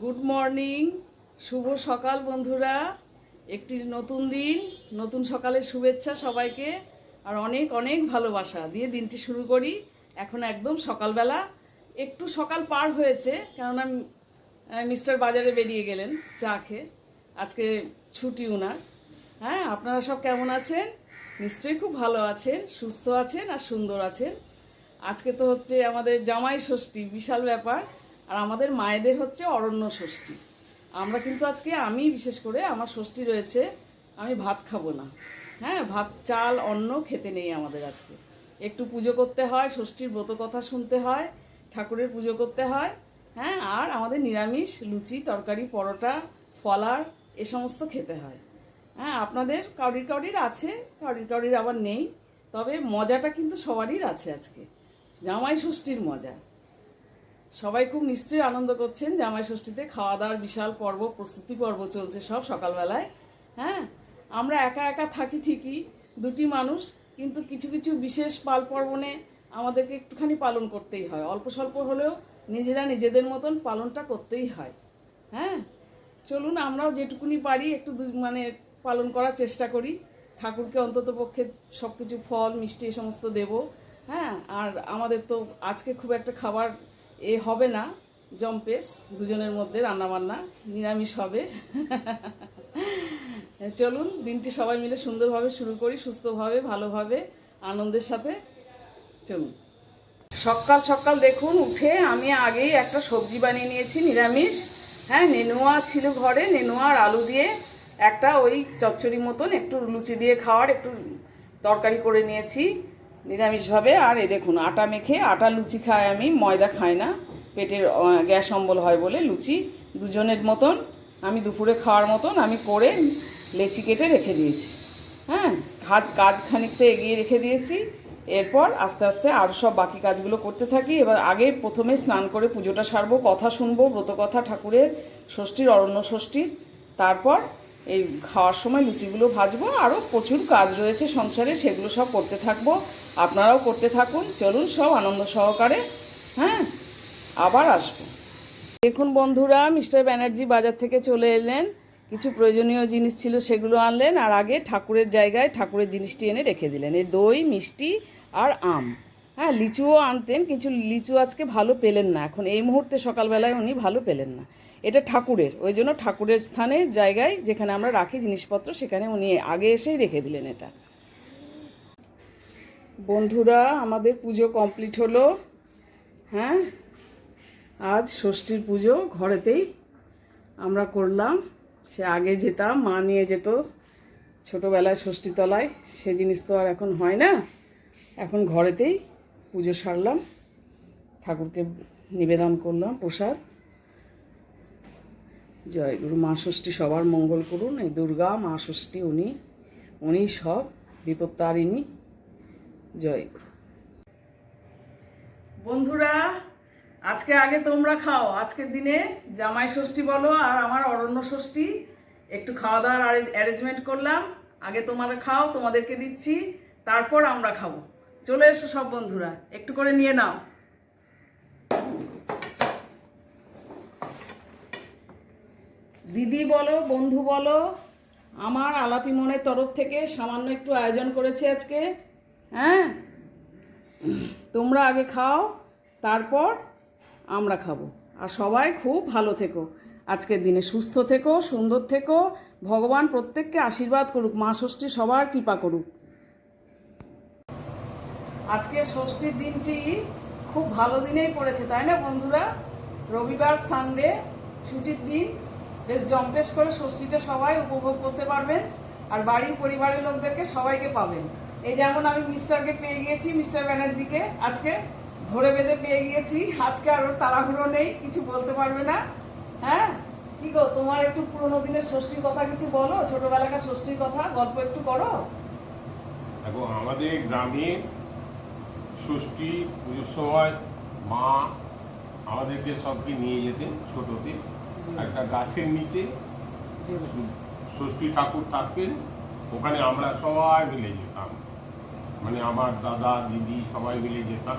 Good morning শুভ সকাল বন্ধুরা। একটি নতুন দিন, নতুন সকালের শুভেচ্ছা সবাইকে, আর অনেক অনেক ভালোবাসা। দিয়ে দিনটি শুরু করি। এখন একদম সকালবেলা। একটু সকাল পার হয়েছে, কেননা মিস্টার বাজারে বেরিয়ে গেলেন চা খেয়ে। আজকে ছুটি উনার। হ্যাঁ আপনারা সব কেমন আছেন? নিশ্চয়ই খুব ভালো আছেন, সুস্থ আছেন আর সুন্দর আছেন। আজকে তো হচ্ছে আমাদের জামাই ষষ্ঠী, বিশাল ব্যাপার। আর আমাদের মায়েদের হচ্ছে অরণ্য ষষ্ঠী। আমরা কিন্তু আজকে আমি, বিশেষ করে আমার ষষ্ঠী রয়েছে, আমি ভাত খাব না। হ্যাঁ ভাত, চাল, অন্ন খেতে নেই আমাদের আজকে। একটু পুজো করতে হয়, ষষ্ঠীর ব্রত কথা শুনতে হয়, ঠাকুরের পুজো করতে হয় হ্যাঁ আর আমাদের নিরামিষ, লুচি, তরকারি, পরোটা ফলার এ সমস্ত খেতে হয়। হ্যাঁ আপনাদের কাউরির কাউরির আছে, কাউরির কাউরির আবার নেই, তবে মজাটা কিন্তু সবারই আছে আজকে। জামাই ষষ্ঠীর মজা। সবাই খুব নিশ্চয়ই আনন্দ করছেন জামাই ষষ্ঠীতে খাওয়া দাওয়ার বিশাল পর্ব, প্রস্তুতি পর্ব চলছে সব সকালবেলায়। হ্যাঁ আমরা একা একা থাকি ঠিকই, দুটি মানুষ, কিন্তু কিছু কিছু বিশেষ পাল পর্বণে আমাদেরকে একটুখানি পালন করতেই হয়। অল্প স্বল্প হলেও নিজেরা নিজেদের মতন পালনটা করতেই হয়। হ্যাঁ চলুন আমরাও যেটুকুনি পারি একটু মানে পালন করার চেষ্টা করি। ঠাকুরকে অন্তত পক্ষে সব কিছু ফল, মিষ্টি সমস্ত দেব। হ্যাঁ আর আমাদের তো আজকে খুব একটা খাবার এ হবে না জম্পেস দুজনের মধ্যে রান্নাবান্না নিরামিষ হবে। চলুন, দিনটি সবাই মিলে সুন্দরভাবে শুরু করি, সুস্থভাবে, ভালোভাবে, আনন্দের সাথে। চলুন। সকাল সকাল দেখুন, উঠে আমি আগেই একটা সবজি বানিয়ে নিয়েছি, নিরামিষ। হ্যাঁ নেনুয়া ছিল ঘরে, নেনুয়া আর আলু দিয়ে একটা ওই চচ্চড়ি মতন একটু লুচি দিয়ে খাওয়ার একটু তরকারি করে নিয়েছি। নিরামিষভাবে, আর এ দেখুন, আটা মেখে, আটা লুচি খাই আমি, ময়দা খাই না, পেটের গ্যাস অম্বল হয় বলে লুচি দুজনের মতন, আমি দুপুরে খাওয়ার মতন, আমি করে লেচি কেটে রেখে দিয়েছি। হ্যাঁ কাজ কাজ খানিকটা এগিয়ে রেখে দিয়েছি, এরপর আস্তে আস্তে আরও সব বাকি কাজগুলো করতে থাকি। এবার আগে প্রথমে স্নান করে পুজোটা সারবো, কথা শুনব ব্রত কথা ঠাকুরের ষষ্ঠীর, অরণ্য ষষ্ঠীর, তারপর এই খাওয়ার সময় লুচিগুলো ভাজবো, আরও প্রচুর কাজ রয়েছে সংসারে, সেগুলো সব করতে থাকব। আপনারাও করতে থাকুন, চলুন সব আনন্দ সহকারে হ্যাঁ? আবার আসব। দেখুন বন্ধুরা, মিস্টার ব্যানার্জি বাজার থেকে চলে এলেন। কিছু প্রয়োজনীয় জিনিস ছিল, সেগুলো আনলেন, আর আগে ঠাকুরের জায়গায় ঠাকুরের জিনিসটি এনে রেখে দিলেন। এই দই, মিষ্টি আর আম। হ্যাঁ লিচুও আনতেন কিছু লিচু আজকে ভালো পেলেন না। এখন এই মুহূর্তে সকালবেলায় উনি ভালো পেলেন না। এটা ঠাকুরের। ওই জন্য ঠাকুরের স্থানে জায়গায় যেখানে আমরা রাখি জিনিসপত্র, সেখানে উনি আগে এসেই রেখে দিলেন এটা। বন্ধুরা, আমাদের পুজো কমপ্লিট হলো। হ্যাঁ? আজ ষষ্ঠীর পুজো ঘরেতেই আমরা করলাম। সে আগে যেতাম, মা নিয়ে যেত। ছোটোবেলায় ষষ্ঠীতলায় সে জিনিস তো আর এখন হয় না। এখন ঘরেতেই পুজো সারলাম। ঠাকুরকে নিবেদন করলাম প্রসাদ। জয় গুরু, মা ষষ্ঠী সবার মঙ্গল করুন। এই দুর্গা, মা ষষ্ঠী, উনি উনি সব বিপত্তারিণী। জয় গুরু। বন্ধুরা, আজকে আগে তোমরা খাও। আজকের দিনে জামাই ষষ্ঠী বলো আর আমার অরণ্য ষষ্ঠী। একটু খাওয়া দাওয়ার অ্যারেঞ্জমেন্ট করলাম। আগে তোমরা খাও, তোমাদেরকে দিচ্ছি, তারপর আমরা খাব। চলে এসো সব বন্ধুরা, একটু করে নিয়ে নাও। দিদি বলো, বন্ধু বলো, আমার আলাপি মনের তরফ থেকে সামান্য একটু আয়োজন করেছে আজকে হ্যাঁ? তোমরা আগে খাও, তারপর আমরা খাব। আর সবাই খুব ভালো থেকো। আজকের দিনে সুস্থ থেকো, সুন্দর থেকো। ভগবান প্রত্যেককে আশীর্বাদ করুক, মা ষষ্ঠী সবার কৃপা করুক। আজকে ষষ্ঠীর দিনটি খুব ভালো দিনেই পড়েছে, তাই না বন্ধুরা? রবিবার সানডে ছুটির দিন। বেশ জম্পেশ করে ষষ্ঠীটা সবাই উপভোগ করতে পারবেন আর বাড়ির পরিবারের লোকদেরকে সবাইকে পাবেন। এই যেমন আমি মিস্টারকে পেয়ে গিয়েছি মিস্টার ব্যানার্জিকে, আজকে ধরে বেঁধে পেয়ে গিয়েছি। আজকে আর ওর তাড়াহুড়ো নেই, কিছু বলতে পারবে না। হ্যাঁ? কি গো, তোমার একটু পুরোনো দিনের ষষ্ঠীর কথা কিছু বলো? ছোটবেলাকার ষষ্ঠীর কথা, গল্প একটু করো। দেখো, আমাদের গ্রামে ষষ্ঠী পুজোর সময় মা আমাদেরকে সবকে নিয়ে যেতেন ছোটতে। একটা গাছের নিচে ষষ্ঠী ঠাকুর থাকতেন, ওখানে আমরা সবাই মিলে যেতাম। মানে আমার দাদা, দিদি সবাই মিলে যেতাম।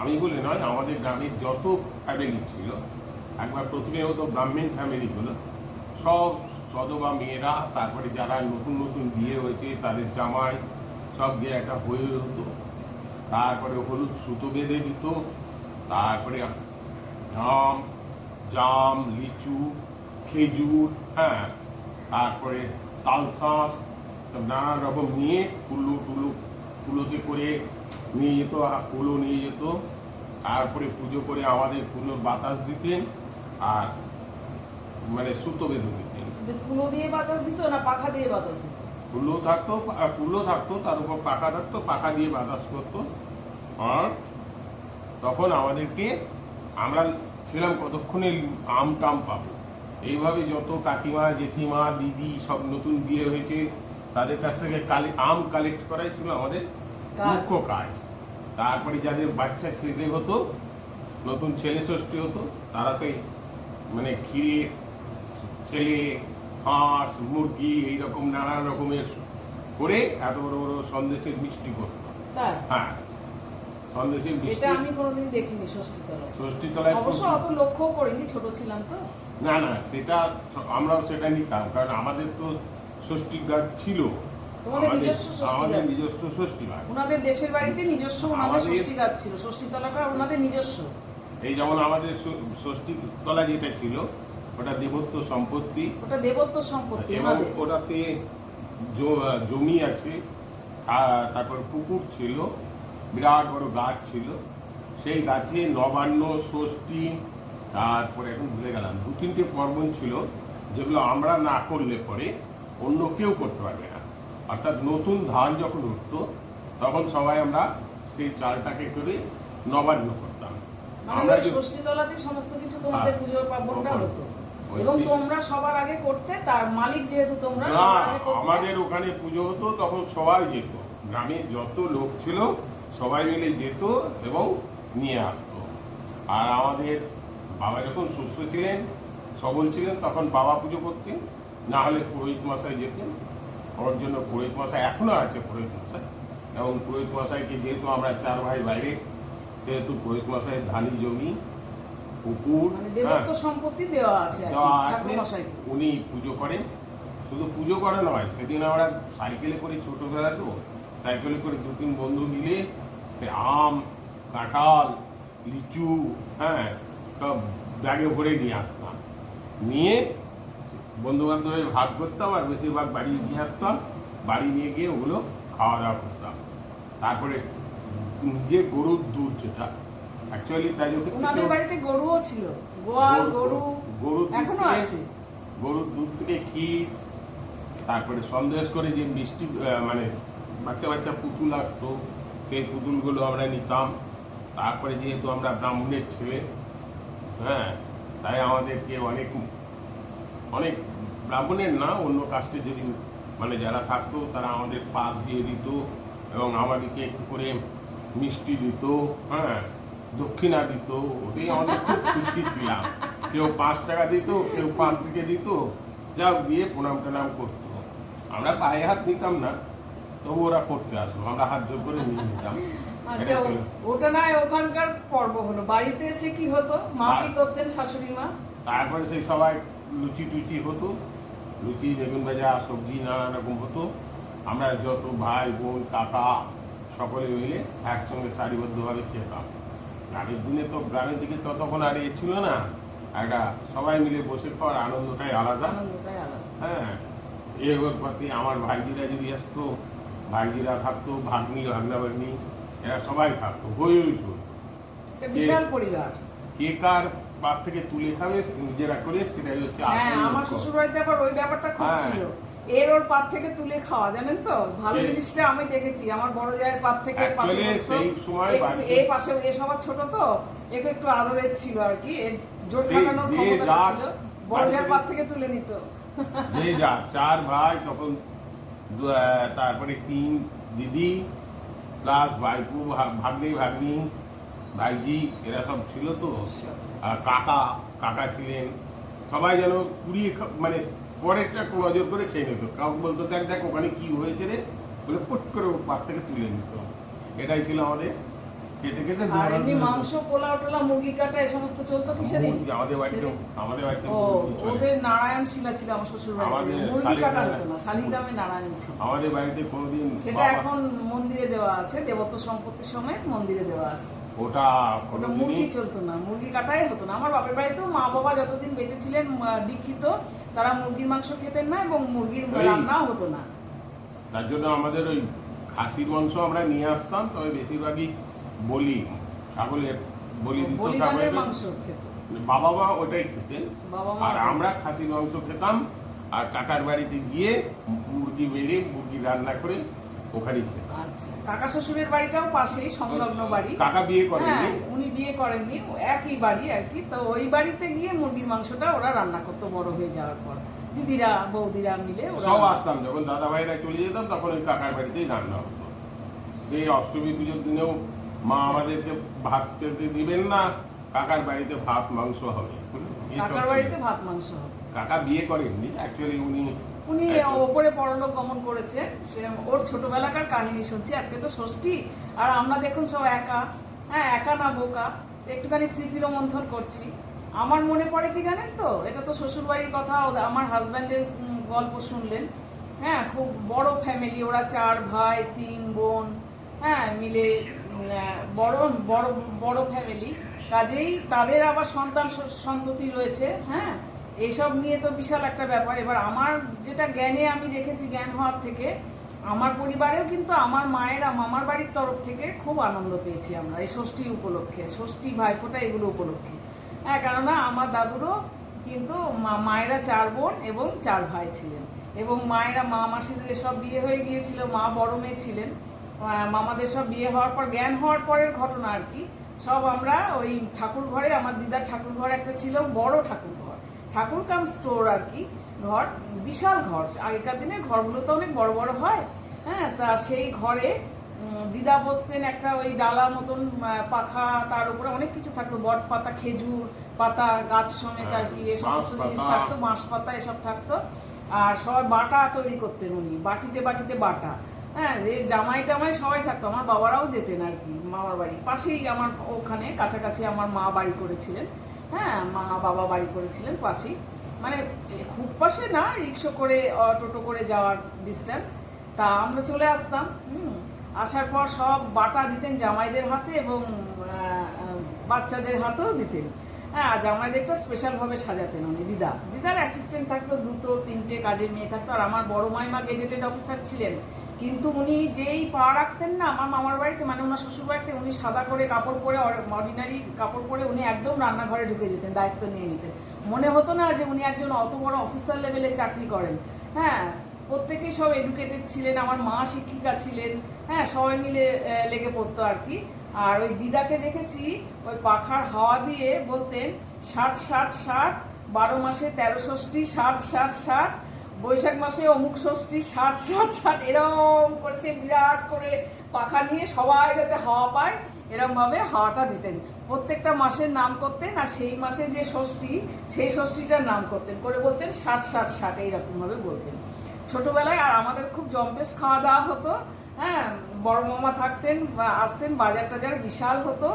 আমি বলে নয়, আমাদের গ্রামের যত ফ্যামিলি ছিল, একবার প্রথমে হতো ব্রাহ্মণ ফ্যামিলিগুলো সব সদবা মেয়েরা, তারপরে যারা নতুন নতুন বিয়ে হয়েছে, তাদের জামাই, সব গিয়ে একটা হয়ে হতো। তারপরে হলুদ সুতো বেঁধে দিত, তারপরে জাম জাম লিচু খেজুর হ্যাঁ তারপরে তালশাঁস সব নানা রকম নিয়ে কুলো টুলো কুলোতে করে নিয়ে যেত কুলো নিয়ে যেত। তারপরে পুজো করে আমাদের কুলোর বাতাস দিতেন আর মানে সুতো বেঁধে দিতেন। কুলো দিয়ে বাতাস দিত না পাখা দিয়ে বাতাস দিত? কুলো থাকতো কুলো থাকতো তার উপর পাখা থাকতো পাখা দিয়ে বাতাস করতো। আর তখন আমাদেরকে আমরা ছিলাম কতক্ষণে আম টাম পাবো। এইভাবে যত কাকিমা জেঠিমা দিদি সব নতুন বিয়ে হয়েছে তাদের কাছ থেকে কালে আম কালেক্ট করাই ছিল আমাদের মুখ্য কাজ। তারপরে যাদের বাচ্চা ছেলে হতো নতুন ছেলে ষষ্ঠী হতো তারা সেই মানে ক্ষীরে ছেলে হাঁস মুরগি এইরকম নানা রকমের করে এত বড় বড় সন্দেশের মিষ্টি করতো। হ্যাঁ। সন্দেশের এটা আমি কোনোদিন দেখিনি ষষ্ঠী তলায় ষষ্ঠী তলায় অবশ্য অত লক্ষ্য করিনি ছোট ছিলাম তো। না না সেটা আমরাও সেটা নিতাম কারণ আমাদের তো ষষ্ঠী গাছ ছিল। তোমাদের নিজস্ব ষষ্ঠী গাছ? নিজস্ব ষষ্ঠী গাছ। ওনাদের দেশের বাড়িতে নিজস্ব ওনাদের ষষ্ঠী গাছ ছিল। ষষ্ঠী তলাটা ওনাদের নিজস্ব। এই যেমন আমাদের ষষ্ঠী তলা যেটা ছিল ওটা দেবত্ব সম্পত্তি। ওটা দেবত্ব সম্পত্তি এবং ওটাতে জমি আছে তারপর পুকুর ছিল। বিরাট বড় গাছ ছিল। সেই গাছে নবান্ন ষষ্ঠী তারপরে এখন ভুলে গেলাম। দু তিনটে পার্বণ ছিল যেগুলো আমরা না করলে পরে অন্য কেউ করতে পারবে না। অর্থাৎ নতুন ধান যখন উঠতো তখন সবাই আমরা সেই চালটাকে করে নবান্ন করতাম। মানে আমরা সমস্ত কিছু তোমাদের হ্যাঁ, পার্বণটা হতো। এবং তোমরা সবার আগে করতে তার মালিক যেহেতু তোমরা না সবার আগে করতে। আমাদের ওখানে পুজো হতো তখন সবাই যেত। গ্রামে যত লোক ছিল সবাই মিলে যেত এবং নিয়ে আসতো। আর আমাদের বাবা যখন সুস্থ ছিলেন সবল ছিলেন তখন বাবা পুজো করতেন না হলে পুরোহিত মশাই যেতেন। ওর জন্য পুরোহিত মশাই এখনও আছে পুরোহিত মশাই। এবং পুরোহিত মশাইকে যেহেতু আমরা চার ভাই বাইরে সেহেতু পুরোহিত মশাইয়ের ধানি জমি পুকুর মানে হ্যাঁ, সম্পত্তি দেওয়া আছে উনি পুজো করেন। শুধু পুজো করে নয় সেদিন আমরা সাইকেলে করে ছোটবেলা তো সাইকেলে করে দু তিন বন্ধু মিলে সে আম কাঁঠাল লিচু হ্যাঁ সব ব্যাগে ভরে নিয়ে আসতাম। নিয়ে বন্ধু বান্ধবে ভাগ করতাম আর বেশিরভাগ বাড়ি নিয়ে আসতাম। বাড়ি নিয়ে গিয়ে ওগুলো খাওয়া দাওয়া করতাম। তারপরে যে গরুর দুধ যেটা অ্যাকচুয়ালি তাই ওনাদের বাড়িতে গরুও ছিল। গোয়াল গরু দুধ এখনও আছে। গরুর দুধ থেকে ক্ষীর তারপরে সন্দেশ করে যে মিষ্টি মানে বাচ্চা বাচ্চা পুতুল আসতো সেই পুতুলগুলো আমরা নিতাম। তারপরে যেহেতু আমরা ব্রাহ্মণের ছেলে হ্যাঁ তাই আমাদেরকে অনেক অনেক ব্রাহ্মণের না, অন্য কাস্টে যদি মানে যারা থাকতো, তারা আমাদের পাক দিয়ে দিত এবং আমাদেরকে একটু করে মিষ্টি দিত হ্যাঁ দক্ষিণা দিত। ওতেই আমাদের খুব খুশি ছিলাম। কেউ পাঁচ টাকা দিত, কেউ পাঁচ থেকে দিত। যাও দিয়ে প্রণাম টনাম করতো। আমরা পায়ে হাত নিতাম না। তবু ওরা করতে আসলো। আমরা হাত জোর করে নিয়ে নিতাম। আচ্ছা ওটা নয় ওখানকার পর্ব হলো। বাড়িতে এসে কি হতো? মা কি করতেন শাশুড়ি মা? তারপরে সেই সবাই লুচি টুচি হতো। লুচি বেগুন ভাজা সবজি নানা রকম হতো। আমরা যত ভাই বোন কাকা সকলে মিলে একসঙ্গে সারিবদ্ধভাবে খেতাম। গ্রামের দিনে তো গ্রামের দিকে ততক্ষণ আর এ ছিল না। একটা সবাই মিলে বসে খাওয়ার আনন্দটাই আলাদা। হ্যাঁ। এ ওর প্রতি আমার ভাইজিরা যদি আসতো ভাইজিরা থাকতো ভাগ্নি ভাগনা ভাগ্নি এরা সবাই থাকতো হই হই বিশাল পরিবার। কে কার থেকে তুলে খাবে নিজেরা করে সেটাই হচ্ছে হ্যাঁ আমার শ্বশুর বাড়িতে আবার ওই ব্যাপারটা খুব হ্যাঁ। ছিল। এর ওর পাত থেকে তুলে খাওয়া জানেন তো? ভালো জিনিসটা আমি দেখেছি। আমার বড় জায়ের পাত থেকে পাশে এই পাশে এ সবার ছোট তো। একে একটু আদরের ছিল আর কি। জোর খাটানোর যে ছিল। বড় জায়ের থেকে- পাত থেকে তুলে নিত। যে যা চার ভাই তখন তারপরে তিন দিদি প্লাস ভাইপু ভাগ্নি ভাগ্নি ভাইজি এরা সব ছিল তো? আর কাকা কাকা ছিলেন। সবাই যেন কুড়িয়ে মানে পরেরটা নজর করে খেয়ে নিত। কাউকে বলতো দেখ দেখ ওখানে কী হয়েছে রে? বলে পুট করে পার থেকে তুলে নিত। এটাই ছিল আমাদের খেতে খেতে আর এমনি মাংস পোলাও টোলা মুরগি কাটা এই সমস্ত চলতো কি সেদিন? আমাদের বাড়িতে আমাদের বাড়িতে ও ওদের নারায়ণ শিলা ছিল আমার শ্বশুর বাড়িতে মুরগি কাটা হতো না শালিগ্রামে নারায়ণ ছিল। আমাদের বাড়িতে কোনোদিন সেটা এখন মন্দিরে দেওয়া আছে দেবত্ব সম্পত্তির সময় মন্দিরে দেওয়া আছে। ওটা ওটা মুরগি চলতো না মুরগি কাটাই হতো না। আমার বাপের বাড়িতেও মা বাবা যতদিন বেঁচে ছিলেন দীক্ষিত তারা মুরগির মাংস খেতেন না এবং মুরগির রান্নাও হতো না। তার জন্য আমাদের ওই খাসির মাংস আমরা নিয়ে আসতাম তবে বেশিরভাগই বলি ছাগলের বলি দিত খেত। বাবা মা ওটাই খেতেন। আর আমরা খাসির মাংস খেতাম আর কাকার বাড়িতে গিয়ে মুরগি বেড়ে মুরগি রান্না করে ওখানেই খেতাম। আচ্ছা কাকা শ্বশুরের বাড়িটাও পাশেই সংলগ্ন বাড়ি। কাকা বিয়ে করেননি? হ্যাঁ উনি বিয়ে করেননি একই বাড়ি আর কি। তো ওই বাড়িতে গিয়ে মুরগির মাংসটা ওরা রান্না করতো বড় হয়ে যাওয়ার পর। দিদিরা বৌদিরা মিলে সব আসতাম যখন দাদা ভাইরা চলে যেতাম তখন ওই কাকার বাড়িতেই রান্না হতো। সেই অষ্টমী পুজোর দিনেও মা আমাদেরকে ভাত খেতে দিবেন না কাকার বাড়িতে ভাত মাংস হবে। কাকার বাড়িতে ভাত মাংস হবে। কাকা বিয়ে করেননি অ্যাকচুয়ালি উনি উনি ওপরে পরলোক গমন করেছে। সে ওর ছোটবেলাকার কাহিনী শুনছি আজকে তো ষষ্ঠী। আর আমরা দেখুন সব একা। হ্যাঁ একা না বোকা। একটুখানি স্মৃতি রোমন্থন করছি। আমার মনে পড়ে কি জানেন তো? এটা তো শ্বশুরবাড়ির কথা আমার হাজব্যান্ডের গল্প শুনলেন। হ্যাঁ খুব বড় ফ্যামিলি ওরা চার ভাই তিন বোন হ্যাঁ মিলে বড় বড় বড় ফ্যামিলি কাজেই তাদের আবার সন্তান, সন্ততি রয়েছে হ্যাঁ? এইসব নিয়ে তো বিশাল একটা ব্যাপার। এবার আমার যেটা জ্ঞানে আমি দেখেছি, জ্ঞান হওয়ার থেকে, আমার পরিবারেও কিন্তু আমার মায়েরা, মামার বাড়ির তরফ থেকে খুব আনন্দ পেয়েছি আমরা, এই ষষ্ঠী উপলক্ষে। ষষ্ঠী ভাইফোঁটা এগুলো উপলক্ষে। হ্যাঁ কেননা আমার দাদুরও কিন্তু মায়েরা চার বোন এবং চার ভাই ছিলেন। এবং মায়েরা, মা, মাসিদের সব বিয়ে হয়ে গিয়েছিল, মা বড় মেয়ে ছিলেন। মামাদের সব বিয়ে হওয়ার পর জ্ঞান হওয়ার পরের ঘটনা আর কি। সব আমরা ওই ঠাকুর ঘরে আমার দিদার ঠাকুর ঘর একটা ছিল বড় ঠাকুর ঘর ঠাকুর কাম স্টোর আর কি ঘর বিশাল ঘর। আগেকার দিনে ঘরগুলো তো অনেক বড় বড় হয়। হ্যাঁ তা সেই ঘরে দিদা বসতেন একটা ওই ডালা মতন পাখা তার উপরে অনেক কিছু থাকতো। বট পাতা খেজুর পাতা গাছ সমেত আর কি এ সমস্ত জিনিস থাকতো বাঁশ পাতা এসব থাকতো। আর সবাই বাটা তৈরি করতেন উনি বাটিতে বাটিতে বাটা। হ্যাঁ এই জামাই টামাই সবাই থাকতো, আমার বাবারাও যেতেন আর কি, মামার বাড়ি। পাশেই আমার ওখানে, কাছাকাছি আমার মা বাড়ি করেছিলেন হ্যাঁ মা বাবা বাড়ি করেছিলেন পাশেই। মানে খুব পাশে না, রিক্সা করে টোটো করে যাওয়ার ডিস্টেন্স তা আমরা চলে আসতাম, হুম, আসার পর সব বাটা দিতেন জামাইদের হাতে এবং বাচ্চাদের হাতেও দিতেন। হ্যাঁ আর জামাইদেরটা স্পেশালভাবে সাজাতেন উনি, দিদা। দিদার অ্যাসিস্ট্যান্ট থাকতো, দুটো, তিনটে কাজের মেয়ে থাকতো, আর আমার বড় মাইমা গেজেটেড অফিসার ছিলেন। কিন্তু উনি যেই পা রাখতেন না, আমার মামার বাড়িতে মানে ওনার শ্বশুর বাড়িতে উনি সাদা করে কাপড় পরে অর্ডিনারি কাপড় পরে উনি একদম রান্নাঘরে ঢুকে যেতেন, দায়িত্ব নিয়ে নিতেন। মনে হতো না যে উনি একজন অত বড় অফিসার লেভেলে চাকরি করেন। হ্যাঁ প্রত্যেকেই সব এডুকেটেড ছিলেন, আমার মা শিক্ষিকা ছিলেন হ্যাঁ সবাই মিলে লেগে পড়তো আর কি। আর ওই দিদাকে দেখেছি, ওই পাখার হাওয়া দিয়ে বলতেন, ষাট ষাট ষাট, বারো মাসে তেরো ষষ্ঠী ষাট ষাট ষাট বৈশাখ মাসে অমুক ষষ্ঠী, ষাট ষাট ষাট, এরম করে সে বিরাট করে পাখা নিয়ে সবাই যাতে হাওয়া পায় এরম ভাবে হাওয়াটা দিতেন। প্রত্যেকটা মাসের নাম করতেন আর সেই মাসে যে ষষ্ঠী, সেই ষষ্ঠীটার নাম করতেন। করে বলতেন ষাট ষাট ষাট এইরকম ভাবে বলতেন। ছোটোবেলায় আর আমাদের খুব জম্পেস খাওয়া দাওয়া হতো হ্যাঁ বড় মামা থাকতেন বা আসতেন বাজার টাজার বিশাল হতো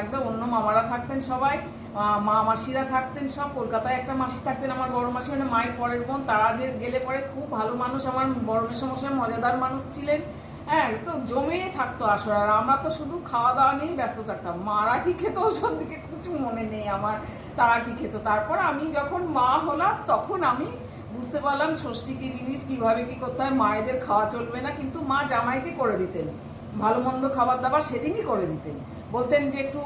একদম অন্য মামারা থাকতেন সবাই। মা মাসিরা থাকতেন সব কলকাতায়। একটা মাসি থাকতেন আমার বড় মাসি মানে মায়ের পরের বোন। তারা যে গেলে পরে খুব ভালো মানুষ, আমার বড় মেসমশাই মজাদার মানুষ ছিলেন। হ্যাঁ তো জমে থাকতো আসলে। আর আমরা তো শুধু খাওয়া দাওয়া নিয়েই ব্যস্ত থাকতাম। মারা কি খেত ওসব দিকে কিছু মনে নেই আমার। তারা কি খেত? তারপর আমি যখন মা হলাম, তখন আমি বুঝতে পারলাম ষষ্ঠী কি জিনিস, কীভাবে কী করতে হয়, মায়েদের খাওয়া চলবে না। কিন্তু মা জামাইকে করে দিতেন। ভালো মন্দ খাবার দাবার সেদিনই করে দিতেন। বলতেন যে একটু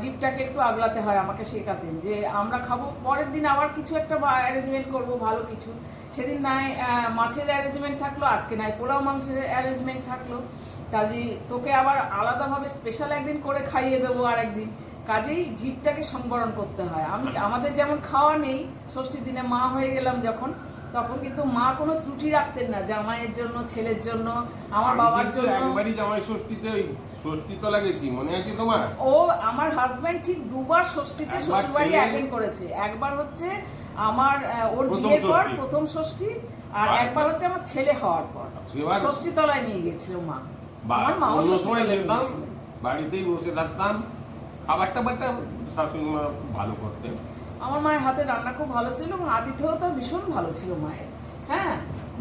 জিভটাকে একটু আগলাতে হয় আমাকে শেখাতেন যে আমরা খাব পরের দিন আবার কিছু একটা অ্যারেঞ্জমেন্ট করব ভালো কিছু। সেদিন নাই মাছের অ্যারেঞ্জমেন্ট থাকল আজকে নাই পোলাও মাংসের অ্যারেঞ্জমেন্ট থাকল। কাজেই তোকে আবার আলাদাভাবে স্পেশাল একদিন করে খাইয়ে দেবো আর একদিন কাজেই জীবটাকে সংবরণ করতে হয়। আমি আমাদের যেমন খাওয়া নেই ষষ্ঠীর দিনে মা হয়ে গেলাম যখন তখন কিন্তু মা কোনো ত্রুটি রাখতেন না জামাইয়ের জন্য ছেলের জন্য আমার বাবার জন্য। একবারই জামাই ষষ্ঠীতে ওই ষষ্ঠী তলা গেছি মনে আছে তোমার? ও আমার হাজবেন্ড ঠিক দুবার ষষ্ঠীতে শ্বশুরবাড়ি অ্যাটেন্ড করেছে। একবার হচ্ছে আমার ওর বিয়ের পর প্রথম ষষ্ঠী আর একবার হচ্ছে আমার ছেলে হওয়ার পর। ষষ্ঠী তলায় নিয়ে গেছিল মা। আমার সময় যেতাম বাড়িতেই বসে থাকতাম। খাবার টাবারটা শাশুড়ি মা খুব ভালো করতেন। আমার মায়ের হাতে রান্না খুব ভালো ছিল এবং আতিথেয়তা ভীষণ ভালো ছিল মায়ের। হ্যাঁ?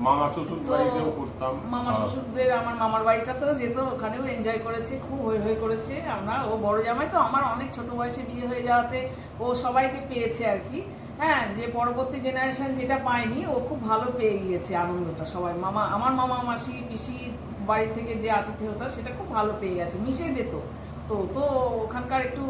মামা শ্বশুর বাড়িতেও করতাম। মামা শ্বশুরদের আমার মামার বাড়িটাতেও যেত ওখানেও এনজয় করেছে খুব হয়ে হয়ে করেছে। আমরা ও বড় জামাই তো আমার অনেক ছোট বয়সে বিয়ে হয়ে যাওয়াতে ও সবাইকে পেয়েছে আর কি। হ্যাঁ যে পরবর্তী জেনারেশন যেটা পায়নি ও খুব ভালো পেয়ে গিয়েছে আনন্দটা সবাই। মামা আমার মামা মাসি পিসি বাড়ি থেকে যে আতিথেয়তা সেটা খুব ভালো পেয়ে গেছে মিশে যেত। তো তো ওখানকার একটু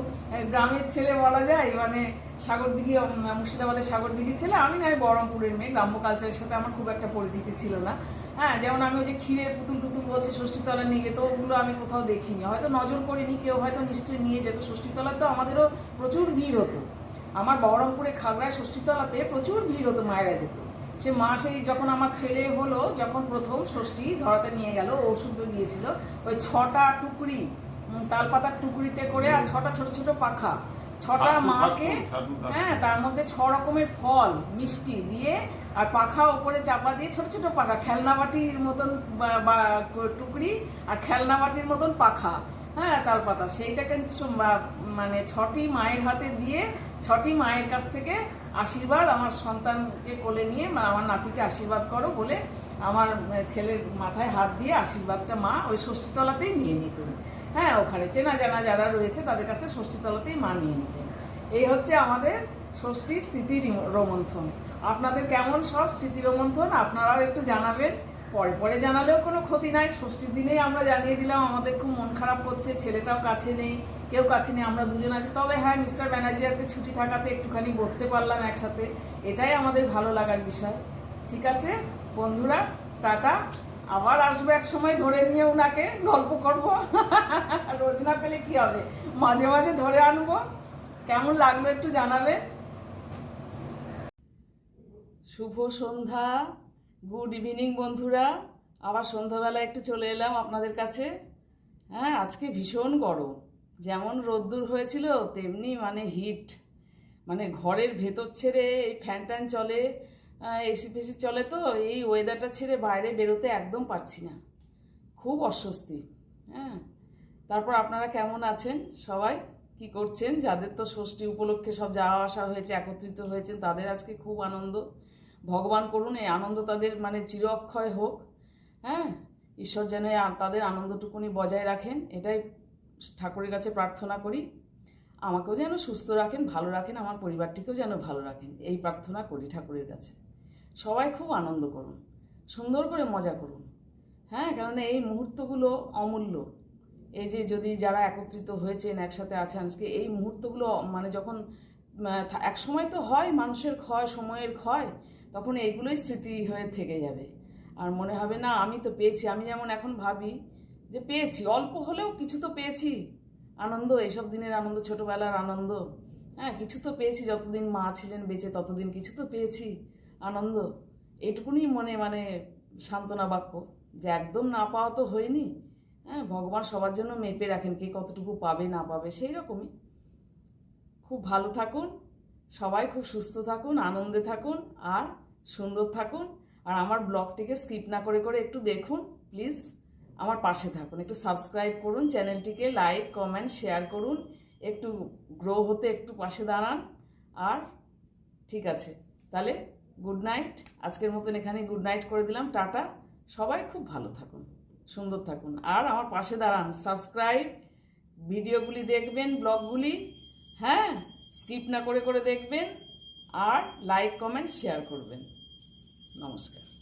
গ্রামের ছেলে বলা যায় মানে সাগরদিঘি মুর্শিদাবাদের সাগরদিঘি ছেলে, আমি নয়, বহরমপুরের মেয়ে, গ্রাম্য কালচারের সাথে আমার খুব একটা পরিচিতি ছিল না। হ্যাঁ যেমন আমি ওই যে ক্ষীরের পুতুল টুতুল বলছে, ষষ্ঠীতলা নিয়ে যেত ওগুলো আমি কোথাও দেখিনি। হয়তো নজর করিনি, কেউ হয়তো নিশ্চয়ই নিয়ে যেত। ষষ্ঠীতলা তো আমাদেরও প্রচুর ভিড় হতো। আমার বহরমপুরে খাগড়ায় ষষ্ঠীতলাতে প্রচুর ভিড় হতো মায়েরা যেত। সে মা সেই যখন আমার ছেলে হলো, যখন প্রথম ষষ্ঠী ধরাতে নিয়ে গেল ওষুধ গিয়েছিল ওই ছটা টুকরি উম, তালপাতার টুকরিতে করে আর ছটা ছোট ছোট পাখা। ছটা মাকে। হ্যাঁ তার মধ্যে ছ রকমের ফল মিষ্টি দিয়ে আর পাখা উপরে চাপা দিয়ে ছোট ছোট পাখা খেলনা বাটির মতন টুকরি আর খেলনা বাটির মতন পাখা হ্যাঁ তালপাতা। সেইটাকে সম- বা- মানে ছটি মায়ের হাতে দিয়ে ছটি মায়ের কাছ থেকে আশীর্বাদ আমার সন্তানকে কোলে নিয়ে আমার নাতিকে আশীর্বাদ করো বলে আমার ছেলের মাথায় হাত দিয়ে আশীর্বাদটা মা ওই ষষ্ঠীতলাতেই নিয়ে নিতেন। হ্যাঁ ওখানে চেনা জানা যারা রয়েছে তাদের কাছে ষষ্ঠীতলাতেই মা নিয়ে নিতেন এই হচ্ছে আমাদের ষষ্ঠীর স্মৃতি রোমন্থন আপনাদের কেমন সব স্মৃতি রোমন্থন আপনারাও একটু জানাবেন। পরে পরে জানালেও কোনো ক্ষতি নাই। ষষ্ঠীর দিনেই আমরা জানিয়ে দিলাম, আমাদের খুব মন খারাপ করছে, ছেলেটাও কাছে নেই, কেউ কাছে নেই, আমরা দুজন আছি। তবে হ্যাঁ মিস্টার ব্যানার্জি আজকে ছুটি থাকাতে একটুখানি বসতে পারলাম একসাথে। এটাই আমাদের ভালো লাগার বিষয়। ঠিক আছে? বন্ধুরা, টাটা। আবার আসব এক সময় ধরে নিয়ে ওনাকে গল্প করব। রোজ না পেলে কি হবে? মাঝে মাঝে ধরে আনব। কেমন লাগল একটু জানাবেন? শুভ সন্ধ্যা। গুড ইভিনিং বন্ধুরা। আবার সন্ধ্যাবেলা একটু চলে এলাম আপনাদের কাছে। হ্যাঁ আজকে ভীষণ গরম। যেমন রোদ্দুর হয়েছিল, তেমনি মানে হিট। মানে ঘরের ভেতর ছেড়ে এই ফ্যান ট্যান চলে। এসি ফেসি চলে তো, এই ওয়েদারটা ছেড়ে বাইরে বেরোতে একদম পারছি না। খুব অস্বস্তি হ্যাঁ। তারপর আপনারা কেমন আছেন সবাই? কি করছেন? যাদের তো ষষ্ঠী উপলক্ষে সব যাওয়া আসা হয়েছে, একত্রিত হয়েছেন, তাদের আজকে খুব আনন্দ। ভগবান করুন, এই আনন্দ তাদের মানে চির অক্ষয় হোক হ্যাঁ। ঈশ্বর যেন তাদের আনন্দটুকুনি বজায় রাখেন, এটাই ঠাকুরের কাছে প্রার্থনা করি। আমাকেও যেন সুস্থ রাখেন, ভালো রাখেন, আমার পরিবারটিকেও যেন ভালো রাখেন, এই প্রার্থনা করি ঠাকুরের কাছে। সবাই খুব আনন্দ করুন, সুন্দর করে মজা করুন। হ্যাঁ কারণ এই মুহূর্তগুলো অমূল্য। এই যে যদি যারা একত্রিত হয়েছেন, একসাথে আছেন, আজকে এই মুহূর্তগুলো মানে যখন এক সময় তো হয় মানুষের ক্ষয়, সময়ের ক্ষয়, তখন এইগুলোই স্মৃতি হয়ে থেকে যাবে। আর মনে হবে, না, আমি তো পেয়েছি। আমি যেমন এখন ভাবি যে পেয়েছি, অল্প হলেও কিছু তো পেয়েছি। আনন্দ এসব দিনের আনন্দ, ছোটোবেলার আনন্দ। হ্যাঁ কিছু তো পেয়েছি, যতদিন মা ছিলেন বেঁচে, ততদিন কিছু তো পেয়েছি। আনন্দ। এটুকুনি মনে মানে সান্ত্বনা বাক্য, যে একদম না পাওয়া তো হয়নি। হ্যাঁ ভগবান সবার জন্য মেপে রাখেন কে কতটুকু পাবে, না পাবে সেই রকমই খুব ভালো থাকুন, সবাই খুব সুস্থ থাকুন, আনন্দে থাকুন, আর সুন্দর থাকুন। আর আমার ব্লগটিকে স্কিপ না করে করে একটু দেখুন, প্লিজ। আমার পাশে থাকুন, একটু সাবস্ক্রাইব করুন, চ্যানেলটিকে লাইক, কমেন্ট, শেয়ার করুন, একটু গ্রো হতে একটু পাশে দাঁড়ান। আর ঠিক আছে, তাহলে গুড নাইট আজকের মতন এখানে গুড নাইট করে দিলাম। টাটা। সবাই খুব ভালো থাকুন, সুন্দর থাকুন। আর আমার পাশে দাঁড়ান। সাবস্ক্রাইব ভিডিওগুলি দেখবেন, ব্লগগুলি হ্যাঁ? স্কিপ না করে করে দেখবেন। আর লাইক কমেন্ট শেয়ার করবেন। নমস্কার।